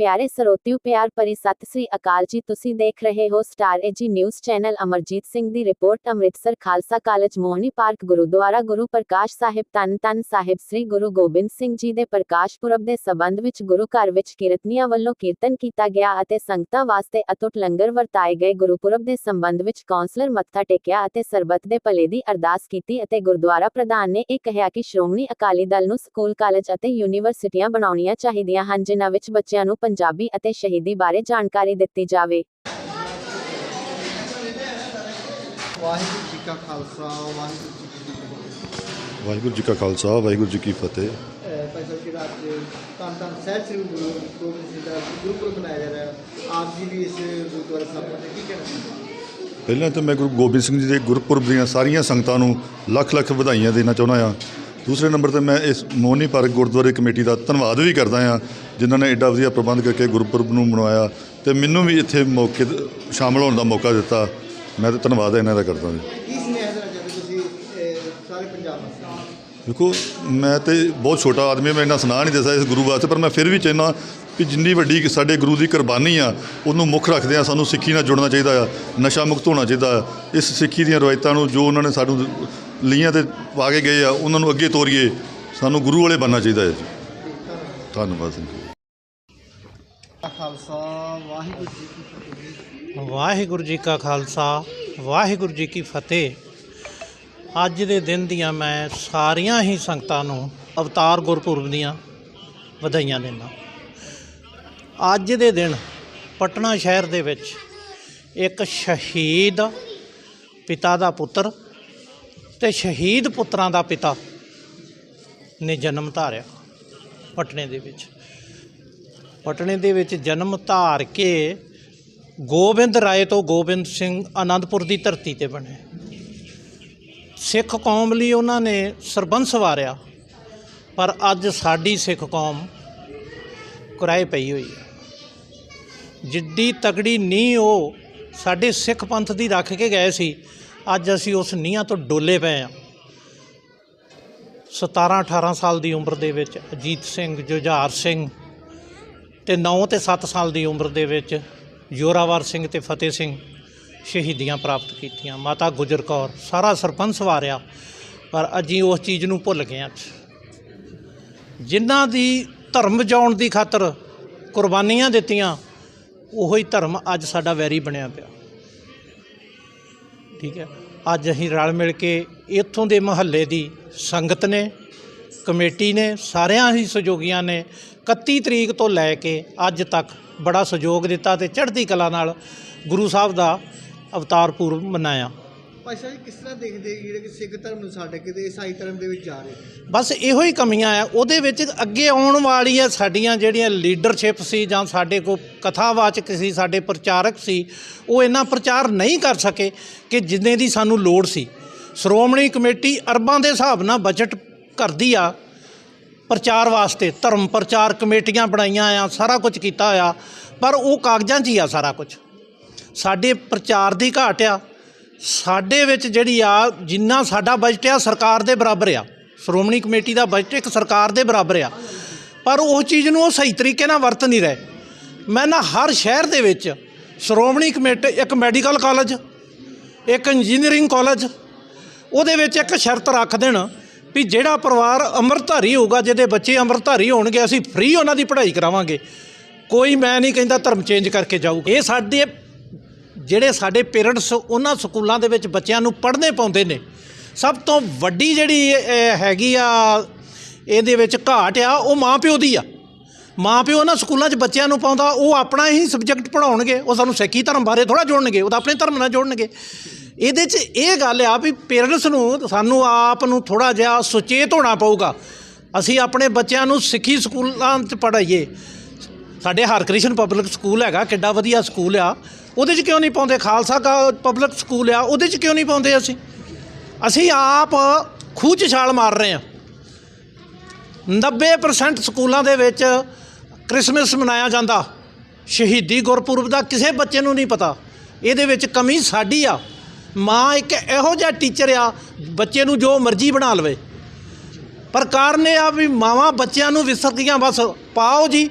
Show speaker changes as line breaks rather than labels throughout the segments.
ਪਿਆਰੇ ਸਰੋਤਿਓ, ਪਿਆਰ ਭਰੀ ਸਤਿ ਸ੍ਰੀ ਅਕਾਲ ਜੀ। ਤੁਸੀਂ ਦੇਖ ਰਹੇ ਹੋ star AG news channel Amarjit Singh ਦੀ report, Amritsar Khalsa college Mohni park, Gurdwara Guru Prakash Sahib, ਧੰਨ ਧੰਨ ਸਾਹਿਬ, ਸ੍ਰੀ ਗੁਰੂ ਗੋਬਿੰਦ ਸਿੰਘ ਜੀ ਦੇ ਪ੍ਰਕਾਸ਼ ਪੁਰਬ ਦੇ ਸਬੰਧ ਵਿੱਚ ਗੁਰੂ ਘਰ ਵਿੱਚ ਕੀਰਤਨੀਆਂ ਵੱਲੋਂ ਕੀਰਤਨ ਕੀਤਾ ਗਿਆ ਅਤੇ ਸੰਗਤਾਂ ਵਾਸਤੇ ਅਤੁੱਟ ਲੰਗਰ ਵਰਤਾਏ ਗਏ। ਗੁਰਪੁਰਬ ਦੇ ਸੰਬੰਧ ਵਿੱਚ ਕੌਂਸਲਰ ਮੱਥਾ ਟੇਕਿਆ ਅਤੇ ਸਰਬੱਤ ਦੇ ਭਲੇ ਦੀ ਅਰਦਾਸ ਕੀਤੀ ਅਤੇ ਗੁਰਦੁਆਰਾ ਪ੍ਰਧਾਨ ਨੇ ਇਹ ਕਿਹਾ ਕਿ ਸ਼੍ਰੋਮਣੀ ਅਕਾਲੀ ਦਲ ਨੂੰ ਸਕੂਲ, ਕਾਲਜ ਅਤੇ ਯੂਨੀਵਰਸਿਟੀਆਂ ਬਣਾਉਣੀਆਂ ਚਾਹੀਦੀਆਂ ਹਨ, ਜਿਨ੍ਹਾਂ ਵਿੱਚ ਬੱਚਿਆਂ ਨੂੰ ਪੰਜਾਬੀ ਅਤੇ ਸ਼ਹੀਦੀ ਬਾਰੇ ਜਾਣਕਾਰੀ ਦਿੱਤੀ ਜਾਵੇ।
ਵਾਹਿਗੁਰੂ ਜੀ ਕਾ ਖਾਲਸਾ ਵਾਹਿਗੁਰੂ ਜੀ ਕੀ ਫਤਿਹ।
ਵਾਹਿਗੁਰੂ ਜੀ ਕਾ ਖਾਲਸਾ ਵਾਹਿਗੁਰੂ ਜੀ ਕੀ ਫਤਿਹ।
ਅਹ ਭਾਈ ਸਾਹਿਬ ਜੀ ਰਾਤ ਤਾਂ ਤਾਂ ਸਹਿਜ ਸ੍ਰੀ ਗੁਰੂ ਗੋਬਿੰਦ ਸਿੰਘ ਦਾ ਗੁਰਪੁਰਬ ਮਨਾਇਆ ਜਾ ਰਿਹਾ ਹੈ ਆਪ ਜੀ ਵੀ ਇਸ ਗੁਰਦੁਆਰਾ ਸਾਹਿਬ ਤੇ ਕੀ ਕਹਿਣਾ ਚਾਹੁੰਦੇ ਹੋ?
ਪਹਿਲਾਂ ਤਾਂ ਮੈਂ ਗੁਰੂ ਗੋਬਿੰਦ ਸਿੰਘ ਜੀ ਦੇ ਗੁਰਪੁਰਬ ਦੀਆਂ ਸਾਰੀਆਂ ਸੰਗਤਾਂ ਨੂੰ ਲੱਖ ਲੱਖ ਵਧਾਈਆਂ ਦੇਣਾ ਚਾਹੁੰਦਾ ਹਾਂ। ਦੂਸਰੇ ਨੰਬਰ ਤੇ ਮੈਂ ਇਸ ਮੋਹਨੀ ਪਾਰਕ ਗੁਰਦੁਆਰੇ ਕਮੇਟੀ ਦਾ ਧੰਨਵਾਦ ਵੀ ਕਰਦਾ ਹਾਂ ਜਿਨ੍ਹਾਂ ਨੇ ਐਡਾ ਵਧੀਆ ਪ੍ਰਬੰਧ ਕਰਕੇ ਗੁਰਪੁਰਬ ਨੂੰ ਮਨਾਇਆ ਤੇ ਮੈਨੂੰ ਵੀ ਇੱਥੇ ਮੌਕੇ ਸ਼ਾਮਲ ਹੋਣ ਦਾ ਮੌਕਾ ਦਿੱਤਾ। ਮੈਂ ਤਾਂ ਧੰਨਵਾਦ ਇਹਨਾਂ ਦਾ ਕਰਦਾ ਜੀ? ਦੇਖੋ ਮੈਂ ਤੇ ਬਹੁਤ ਛੋਟਾ ਆਦਮੀ ਮੈਂ ਇੰਨਾ ਸੁਣਾ ਨਹੀਂ ਦੱਸਿਆ ਇਸ ਗੁਰੂ ਵਾਸਤੇ ਪਰ ਮੈਂ ਫਿਰ ਵੀ ਚਾਹੁੰਦਾ ਕਿ ਜਿੰਨੀ ਵੱਡੀ ਸਾਡੇ ਗੁਰੂ ਦੀ ਕੁਰਬਾਨੀ ਆ ਉਹਨੂੰ ਮੁੱਖ ਰੱਖਦੇ ਆ ਸਾਨੂੰ ਸਿੱਖੀ ਨਾਲ ਜੁੜਨਾ ਚਾਹੀਦਾ ਆ ਨਸ਼ਾ ਮੁਕਤ ਹੋਣਾ ਚਾਹੀਦਾ ਆ। ਇਸ ਸਿੱਖੀ ਦੀਆਂ ਰਵਾਇਤਾਂ ਨੂੰ ਜੋ ਉਹਨਾਂ ਨੇ ਸਾਨੂੰ ਲੀਆਂ ਤੇ ਪਾ ਕੇ ਗਏ ਆ ਉਹਨਾਂ ਨੂੰ ਅੱਗੇ ਤੋਰੀਏ ਸਾਨੂੰ ਗੁਰੂ ਵਾਲੇ ਬਣਨਾ ਚਾਹੀਦਾ ਹੈ
ਧੰਨਵਾਦ
ਸਿੰਘ
ਖਾਲਸਾ ਵਾਹਿਗੁਰੂ ਜੀ ਕੀ ਫਤਿਹ। ਜੀ।
ਵਾਹਿਗੁਰੂ ਜੀ ਕਾ ਖਾਲਸਾ ਵਾਹਿਗੁਰੂ ਜੀ ਕੀ ਫਤਿਹ। ਅੱਜ ਦੇ ਦਿਨ ਦੀਆਂ ਮੈਂ ਸਾਰੀਆਂ ਹੀ ਸੰਗਤਾਂ ਨੂੰ ਅਵਤਾਰ ਗੁਰਪੁਰਬ ਦੀਆਂ ਵਧਾਈਆਂ ਦਿੰਦਾ। ਅੱਜ ਦੇ ਦਿਨ ਪਟਨਾ ਸ਼ਹਿਰ ਦੇ ਵਿੱਚ ਇੱਕ ਸ਼ਹੀਦ ਪਿਤਾ ਦਾ ਪੁੱਤਰ ਤੇ ਸ਼ਹੀਦ ਪੁੱਤਰਾਂ ਦਾ ਪਿਤਾ ਨੇ ਜਨਮ ਧਾਰਿਆ ਪਟਨੇ ਦੇ ਵਿੱਚ। ਪਟਨੇ ਦੇ ਵਿੱਚ ਜਨਮ ਧਾਰ ਕੇ ਗੋਬਿੰਦ ਰਾਏ ਤੋਂ ਗੋਬਿੰਦ ਸਿੰਘ ਆਨੰਦਪੁਰ ਦੀ ਧਰਤੀ ਤੇ ਬਣੇ। ਸਿੱਖ ਕੌਮ ਲਈ ਉਹਨਾਂ ਨੇ ਸਰਬੰਸ ਵਾਰਿਆ ਪਰ ਅੱਜ ਸਾਡੀ ਸਿੱਖ ਕੌਮ ਕੁਰਾਏ ਪਈ ਹੋਈ ਹੈ। ਜਿੱਡੀ ਤਗੜੀ ਨੀਂਹ ਉਹ ਸਾਡੇ ਸਿੱਖ ਪੰਥ ਦੀ ਰੱਖ ਕੇ ਗਏ ਸੀ ਅੱਜ ਅਸੀਂ ਉਸ ਨੀਹਾਂ ਤੋਂ ਡੋਲੇ ਪਏ ਆ 17 18 ਸਾਲ ਦੀ ਉਮਰ ਦੇ ਵਿੱਚ ਅਜੀਤ ਸਿੰਘ, ਜੁਝਾਰ ਸਿੰਘ ਤੇ 9 ਤੇ 7 ਸਾਲ ਦੀ ਉਮਰ ਦੇ ਵਿੱਚ ਜੋਰਾਵਰ ਸਿੰਘ ਤੇ ਫਤਿਹ ਸਿੰਘ ਸ਼ਹੀਦੀਆਂ ਪ੍ਰਾਪਤ ਕੀਤੀਆਂ। ਮਾਤਾ ਗੁਜਰ ਕੌਰ, ਸਾਰਾ ਸਰਪੰਚ ਵਾਰਿਆ ਪਰ ਅਜੀ ਉਸ ਚੀਜ਼ ਨੂੰ ਭੁੱਲ ਗਏ ਅੱਜ ਜਿਨ੍ਹਾਂ ਦੀ ਧਰਮ ਬਚਾਉਣ ਦੀ ਖਾਤਰ ਕੁਰਬਾਨੀਆਂ ਦਿੱਤੀਆਂ, ਉਹੀ ਧਰਮ ਅੱਜ ਸਾਡਾ ਵੈਰੀ ਬਣਿਆ ਪਿਆ। ਠੀਕ ਹੈ। ਅੱਜ ਅਸੀਂ ਰਲ ਮਿਲ ਕੇ ਇੱਥੋਂ ਦੇ ਮਹੱਲੇ ਦੀ ਸੰਗਤ ਨੇ, ਕਮੇਟੀ ਨੇ, ਸਾਰਿਆਂ ਹੀ ਸਹਿਯੋਗੀਆਂ ਨੇ 31 ਤਰੀਕ ਤੋਂ ਲੈ ਕੇ ਅੱਜ ਤੱਕ ਬੜਾ ਸਹਿਯੋਗ ਦਿੱਤਾ ਤੇ ਚੜ੍ਹਦੀ ਕਲਾ ਨਾਲ ਗੁਰੂ ਸਾਹਿਬ ਦਾ ਅਵਤਾਰ ਪੁਰਬ ਮਨਾਇਆ।
ਭਾਈ ਜੀ, ਕਿਸ ਤਰ੍ਹਾਂ ਦੇਖਦੇ ਜਿਹੜੇ ਕਿ ਸਿੱਖ ਧਰਮ ਨੂੰ ਛੱਡ ਕੇ ਈਸਾਈ ਧਰਮ ਦੇ ਵਿੱਚ ਜਾ ਰਹੇ
ਬਸ ਇਹੋ ਹੀ ਕਮੀਆਂ ਆ, ਉਹਦੇ ਵਿੱਚ ਅੱਗੇ ਆਉਣ ਵਾਲੀਆਂ ਸਾਡੀਆਂ ਜਿਹੜੀਆਂ ਲੀਡਰਸ਼ਿਪ ਸੀ ਜਾਂ ਸਾਡੇ ਕੋ ਕਥਾਵਾਚਕ ਸੀ, ਸਾਡੇ ਪ੍ਰਚਾਰਕ ਸੀ, ਉਹ ਇੰਨਾ ਪ੍ਰਚਾਰ ਨਹੀਂ ਕਰ ਸਕੇ ਕਿ ਜਿੰਨੇ ਦੀ ਸਾਨੂੰ ਲੋੜ ਸੀ। ਸ਼੍ਰੋਮਣੀ ਕਮੇਟੀ ਅਰਬਾਂ ਦੇ ਹਿਸਾਬ ਨਾਲ ਬਜਟ ਕਰਦੀ ਆ, ਪ੍ਰਚਾਰ ਵਾਸਤੇ, ਧਰਮ ਪ੍ਰਚਾਰ ਕਮੇਟੀਆਂ ਬਣਾਈਆਂ ਆ, ਸਾਰਾ ਕੁਝ ਕੀਤਾ ਆ, ਪਰ ਉਹ ਕਾਗਜ਼ਾਂ 'ਚ ਹੀ ਆ ਸਾਰਾ ਕੁਝ। ਸਾਡੇ ਪ੍ਰਚਾਰ ਦੀ ਘਾਟ ਆ ਸਾਡੇ ਵਿੱਚ ਜਿਹੜੀ ਆ, ਜਿੰਨਾ ਸਾਡਾ ਬਜਟ ਆ, ਸਰਕਾਰ ਦੇ ਬਰਾਬਰ ਆ। ਸ਼੍ਰੋਮਣੀ ਕਮੇਟੀ ਦਾ ਬਜਟ ਇੱਕ ਸਰਕਾਰ ਦੇ ਬਰਾਬਰ ਆ। ਪਰ ਉਹ ਚੀਜ਼ ਨੂੰ ਉਹ ਸਹੀ ਤਰੀਕੇ ਨਾਲ ਵਰਤ ਨਹੀਂ ਰਹੇ। ਮੈਂ ਨਾ ਹਰ ਸ਼ਹਿਰ ਦੇ ਵਿੱਚ ਸ਼੍ਰੋਮਣੀ ਕਮੇਟੀ, ਇੱਕ ਮੈਡੀਕਲ ਕਾਲਜ ਇੱਕ ਇੰਜੀਨੀਅਰਿੰਗ ਕਾਲਜ ਉਹਦੇ ਵਿੱਚ ਇੱਕ ਸ਼ਰਤ ਰੱਖ ਦੇਣ ਵੀ ਜਿਹੜਾ ਪਰਿਵਾਰ ਅੰਮ੍ਰਿਤਧਾਰੀ ਹੋਊਗਾ, ਜਿਹਦੇ ਬੱਚੇ ਅੰਮ੍ਰਿਤਧਾਰੀ ਹੋਣਗੇ, ਅਸੀਂ ਫ੍ਰੀ ਉਹਨਾਂ ਦੀ ਪੜ੍ਹਾਈ ਕਰਾਵਾਂਗੇ। ਕੋਈ ਮੈਂ ਨਹੀਂ ਕਹਿੰਦਾ ਧਰਮ ਚੇਂਜ ਕਰਕੇ ਜਾਊ। ਇਹ ਸਾਡੇ ਜਿਹੜੇ ਸਾਡੇ ਪੇਰੈਂਟਸ ਉਹਨਾਂ ਸਕੂਲਾਂ ਦੇ ਵਿੱਚ ਬੱਚਿਆਂ ਨੂੰ ਪੜ੍ਹਨੇ ਪਾਉਂਦੇ ਨੇ, ਸਭ ਤੋਂ ਵੱਡੀ ਜਿਹੜੀ ਹੈਗੀ ਆ, ਇਹਦੇ ਵਿੱਚ ਘਾਟ ਆ, ਉਹ ਮਾਂ ਪਿਓ ਦੀ ਆ। ਮਾਂ ਪਿਓ ਉਹਨਾਂ ਸਕੂਲਾਂ 'ਚ ਬੱਚਿਆਂ ਨੂੰ ਪਾਉਂਦਾ, ਉਹ ਆਪਣਾ ਹੀ ਸਬਜੈਕਟ ਪੜਾਉਣਗੇ ਉਹ ਸਾਨੂੰ ਸਿੱਖੀ ਧਰਮ ਬਾਰੇ ਥੋੜਾ ਜੋੜਨਗੇ, ਉਹ ਤਾਂ ਆਪਣੇ ਧਰਮ ਨਾਲ ਜੋੜਨਗੇ। ਇਹਦੇ 'ਚ ਇਹ ਗੱਲ ਆ ਵੀ ਪੇਰੈਂਟਸ ਨੂੰ ਸਾਨੂੰ ਆਪ ਨੂੰ ਥੋੜਾ ਜਿਹਾ ਸੁਚੇਤ ਹੋਣਾ ਪਊਗਾ। ਅਸੀਂ ਆਪਣੇ ਬੱਚਿਆਂ ਨੂੰ ਸਿੱਖੀ ਸਕੂਲਾਂ 'ਚ ਪੜਾਈਏ ਸਾਡੇ ਹਰਕ੍ਰਿਸ਼ਨ ਪਬਲਿਕ ਸਕੂਲ ਹੈਗਾ, ਕਿੱਡਾ ਵਧੀਆ ਸਕੂਲ ਆ। ਉਹਦੇ 'ਚ ਕਿਉਂ ਨਹੀਂ ਪਾਉਂਦੇ? ਖਾਲਸਾ ਕਾ ਪਬਲਿਕ ਸਕੂਲ ਆ, ਉਹਦੇ 'ਚ ਕਿਉਂ ਨਹੀਂ ਪਾਉਂਦੇ ਅਸੀਂ? ਅਸੀਂ ਆਪ ਖੂਹ 'ਚ ਛਾਲ ਮਾਰ ਰਹੇ ਹਾਂ। 90% ਸਕੂਲਾਂ ਦੇ ਵਿੱਚ ਕ੍ਰਿਸਮਸ ਮਨਾਇਆ ਜਾਂਦਾ। ਸ਼ਹੀਦੀ ਗੁਰਪੁਰਬ ਦਾ ਕਿਸੇ ਬੱਚੇ ਨੂੰ ਨਹੀਂ ਪਤਾ। ਇਹਦੇ ਵਿੱਚ ਕਮੀ ਸਾਡੀ ਆ। ਮਾਂ ਇੱਕ ਇਹੋ ਜਿਹਾ ਟੀਚਰ ਆ, ਬੱਚੇ ਨੂੰ ਜੋ ਮਰਜ਼ੀ ਬਣਾ ਲਵੇ। ਪਰ ਕਾਰਨ ਇਹ ਆ ਵੀ ਮਾਵਾਂ ਬੱਚਿਆਂ ਨੂੰ ਵਿਸਰ ਬਸ ਪਾਓ ਜੀ।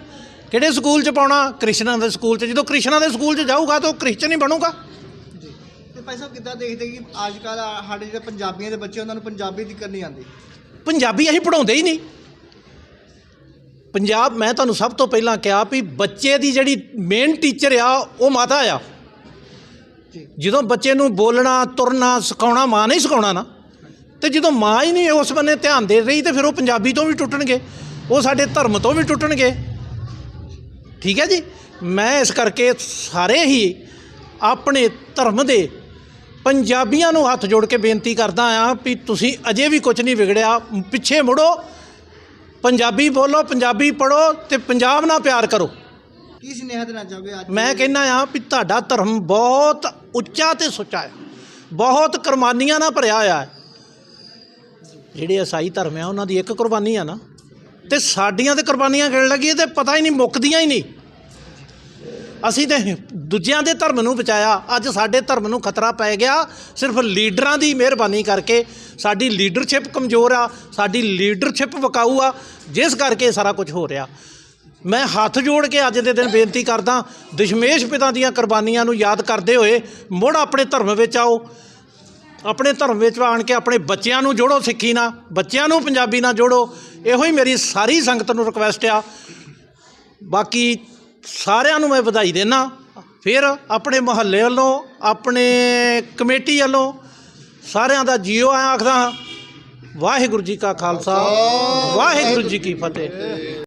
ਕਿਹੜੇ ਸਕੂਲ 'ਚ ਪਾਉਣਾ? ਕ੍ਰਿਸ਼ਨਾ ਦੇ ਸਕੂਲ 'ਚ। ਜਦੋਂ ਕ੍ਰਿਸ਼ਨਾ ਦੇ ਸਕੂਲ 'ਚ ਜਾਊਗਾ ਤਾਂ ਉਹ ਕ੍ਰਿਸਚਨ ਹੀ ਬਣੂਗਾ।
ਜੀ। ਤੇ ਭਾਈ ਸਾਹਿਬ ਕਿੱਦਾਂ ਦੇਖਦੇ ਕਿ ਅੱਜ ਕੱਲ ਸਾਡੇ ਜਿਹੜੇ ਪੰਜਾਬੀਆਂ ਦੇ ਬੱਚੇ ਉਹਨਾਂ ਨੂੰ ਪੰਜਾਬੀ ਦੀ ਕਰਨੀ ਆਉਂਦੀ?
ਪੰਜਾਬੀ ਅਸੀਂ ਪੜਾਉਂਦੇ ਹੀ ਨਹੀਂ। ਪੰਜਾਬ ਮੈਂ ਤੁਹਾਨੂੰ ਸਭ ਤੋਂ ਪਹਿਲਾਂ ਕਿਹਾ ਵੀ ਬੱਚੇ ਦੀ ਜਿਹੜੀ ਮੇਨ ਟੀਚਰ ਆ ਉਹ ਮਾਤਾ ਆ। ਜਦੋਂ ਬੱਚੇ ਨੂੰ ਬੋਲਣਾ ਤੁਰਨਾ ਸਿਖਾਉਣਾ ਮਾਂ ਨਹੀਂ ਸਿਖਾਉਣਾ ਨਾ ਤੇ ਜਦੋਂ ਮਾਂ ਹੀ ਨਹੀਂ ਉਸ ਬੰਨੇ ਧਿਆਨ ਦੇ ਰਹੀ ਤੇ ਫਿਰ ਉਹ ਪੰਜਾਬੀ ਤੋਂ ਵੀ ਟੁੱਟਣਗੇ। ਉਹ ਸਾਡੇ ਧਰਮ ਤੋਂ ਵੀ ਟੁੱਟਣਗੇ। ਠੀਕ ਹੈ ਜੀ? ਮੈਂ ਇਸ ਕਰਕੇ ਸਾਰੇ ਹੀ ਆਪਣੇ ਧਰਮ ਦੇ ਪੰਜਾਬੀਆਂ ਨੂੰ ਹੱਥ ਜੋੜ ਕੇ ਬੇਨਤੀ ਕਰਦਾ ਆ ਵੀ ਤੁਸੀਂ ਅਜੇ ਵੀ ਕੁਝ ਨਹੀਂ ਵਿਗੜਿਆ। ਪਿੱਛੇ ਮੁੜੋ। ਪੰਜਾਬੀ ਬੋਲੋ ਪੰਜਾਬੀ ਪੜੋ ਤੇ ਪੰਜਾਬ ਨਾਲ ਪਿਆਰ ਕਰੋ।
ਕੀ ਸੁਨੇਹਾ ਦੇਣਾ ਚਾਹੋਗੇ ਅੱਜ?
ਮੈਂ ਕਹਿੰਦਾ ਆ ਵੀ ਤੁਹਾਡਾ ਧਰਮ ਬਹੁਤ ਉੱਚਾ ਤੇ ਸੁੱਚਾ ਹੈ। ਬਹੁਤ ਕੁਰਬਾਨੀਆਂ ਨਾਲ ਭਰਿਆ ਹੋਇਆ ਹੈ। ਜਿਹੜੇ ਈਸਾਈ ਧਰਮ ਆ ਉਹਨਾਂ ਦੀ ਇੱਕ ਕੁਰਬਾਨੀ ਆ ਨਾ। ਤੇ ਸਾਡੀਆਂ ਤੇ ਕੁਰਬਾਨੀਆਂ ਗਿਣ ਲੱਗੀ ਤੇ ਪਤਾ ਹੀ ਨਹੀਂ, ਮੁੱਕਦੀਆਂ ਹੀ ਨਹੀਂ। ਅਸੀਂ ਤੇ ਦੂਜਿਆਂ ਦੇ ਧਰਮ ਨੂੰ ਬਚਾਇਆ। ਅੱਜ ਸਾਡੇ ਧਰਮ ਨੂੰ ਖਤਰਾ ਪੈ ਗਿਆ। ਸਿਰਫ ਲੀਡਰਾਂ ਦੀ ਮਿਹਰਬਾਨੀ ਕਰਕੇ ਸਾਡੀ ਲੀਡਰਸ਼ਿਪ ਕਮਜ਼ੋਰ ਆ, ਸਾਡੀ ਲੀਡਰਸ਼ਿਪ ਵਿਕਾਊ ਆ, ਜਿਸ ਕਰਕੇ ਸਾਰਾ ਕੁਝ ਹੋ ਰਿਹਾ। ਮੈਂ ਹੱਥ ਜੋੜ ਕੇ ਅੱਜ ਦੇ ਦਿਨ ਬੇਨਤੀ ਕਰਦਾ, ਦਸ਼ਮੇਸ਼ ਪਿਤਾ ਦੀਆਂ ਕੁਰਬਾਨੀਆਂ ਨੂੰ ਯਾਦ ਕਰਦੇ ਹੋਏ ਮੁੜ ਆਪਣੇ ਧਰਮ ਵਿੱਚ ਆਓ। ਆਪਣੇ ਧਰਮ ਵਿੱਚ ਆਣ ਕੇ ਆਪਣੇ ਬੱਚਿਆਂ ਨੂੰ ਜੋੜੋ ਸਿੱਖੀ ਨਾਲ ਬੱਚਿਆਂ ਨੂੰ ਪੰਜਾਬੀ ਨਾਲ ਜੋੜੋ ਇਹੋ ਹੀ ਮੇਰੀ ਸਾਰੀ ਸੰਗਤ ਨੂੰ ਰਿਕਵੈਸਟ ਆ। ਬਾਕੀ ਸਾਰਿਆਂ ਨੂੰ ਮੈਂ ਵਧਾਈ ਦੇਣਾ ਫਿਰ ਆਪਣੇ ਮੁਹੱਲੇ ਵੱਲੋਂ ਆਪਣੇ ਕਮੇਟੀ ਵੱਲੋਂ ਸਾਰਿਆਂ ਦਾ ਜੀਓ ਆਖਦਾ ਵਾਹਿਗੁਰੂ ਜੀ ਕਾ ਖਾਲਸਾ ਵਾਹਿਗੁਰੂ ਜੀ ਕੀ ਫਤਿਹ।